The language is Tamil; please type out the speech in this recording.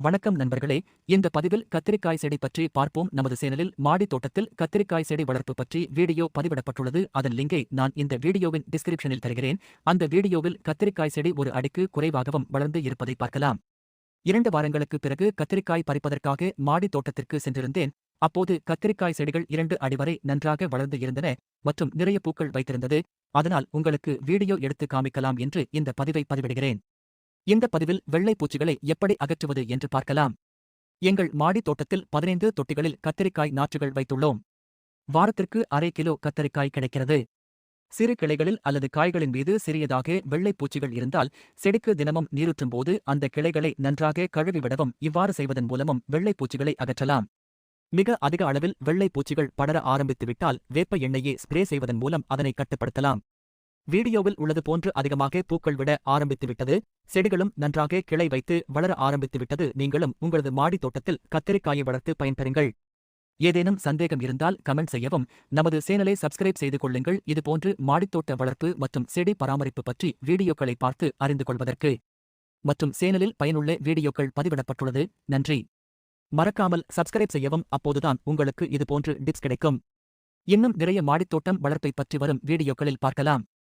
வணக்கம் நண்பர்களே. இந்த பதிவில் கத்திரிக்காய் செடி பற்றி பார்ப்போம். நமது சேனலில் மாடி தோட்டத்தில் கத்திரிக்காய் செடி வளர்ப்பு பற்றி வீடியோ பதிவிடப்பட்டுள்ளது. அதன் லிங்கை நான் இந்த வீடியோவின் டிஸ்கிரிப்ஷனில் தருகிறேன். அந்த வீடியோவில் கத்திரிக்காய் செடி ஒரு அடிக்கு குறைவாகவும் வளர்ந்து இருப்பதை பார்க்கலாம். இரண்டு வாரங்களுக்கு பிறகு கத்திரிக்காய் பறிப்பதற்காக மாடி தோட்டத்திற்கு சென்றிருந்தேன். அப்போது கத்திரிக்காய் செடிகள் இரண்டு அடி வரை நன்றாக வளர்ந்து இருந்தன மற்றும் நிறைய பூக்கள் வைத்திருந்தது. அதனால் உங்களுக்கு வீடியோ எடுத்து காமிக்கலாம் என்று இந்த பதிவை பதிவிடுகிறேன். இந்த பதிவில் வெள்ளை பூச்சிகளை எப்படி அகற்றுவது என்று பார்க்கலாம். எங்கள் மாடி தோட்டத்தில் பதினைந்து தொட்டிகளில் கத்தரிக்காய் நாற்றுகள் வைத்துள்ளோம். வாரத்திற்கு அரை கிலோ கத்தரிக்காய் கிடைக்கிறது. சிறு கிளைகளில் அல்லது காய்களின் மீது சிறியதாக வெள்ளை பூச்சிகள் இருந்தால் செடிக்கு தினமும் நீரூற்றும் போது அந்த கிளைகளை நன்றாக கழுவிவிடவும் இவ்வாறு செய்வதன் மூலமும் வெள்ளை பூச்சிகளை அகற்றலாம். மிக அதிக அளவில் வெள்ளை பூச்சிகள் படர ஆரம்பித்துவிட்டால் வேப்ப எண்ணெயை ஸ்ப்ரே செய்வதன் மூலம் அதனை கட்டுப்படுத்தலாம். வீடியோவில் உள்ளது போன்று அதிகமாக பூக்கள் விட ஆரம்பித்துவிட்டது செடிகளும் நன்றாக கிளை வைத்து வளர ஆரம்பித்துவிட்டது. நீங்களும் உங்களது மாடி தோட்டத்தில் கத்திரிக்காயை வளர்த்து பயன்பெறுங்கள். ஏதேனும் சந்தேகம் இருந்தால் கமெண்ட் செய்யவும். நமது சேனலை சப்ஸ்கிரைப் செய்து கொள்ளுங்கள். இதுபோன்று மாடித்தோட்ட வளர்ப்பு மற்றும் செடி பராமரிப்பு பற்றி வீடியோக்களை பார்த்து அறிந்து கொள்வதற்கு மற்றும் சேனலில் பயனுள்ள வீடியோக்கள் பதிவிடப்பட்டுள்ளது. நன்றி. மறக்காமல் சப்ஸ்கிரைப் செய்யவும். அப்போதுதான் உங்களுக்கு இதுபோன்று டிப்ஸ் கிடைக்கும். இன்னும் நிறைய மாடித்தோட்டம் வளர்ப்பை பற்றி வரும் வீடியோக்களில் பார்க்கலாம்.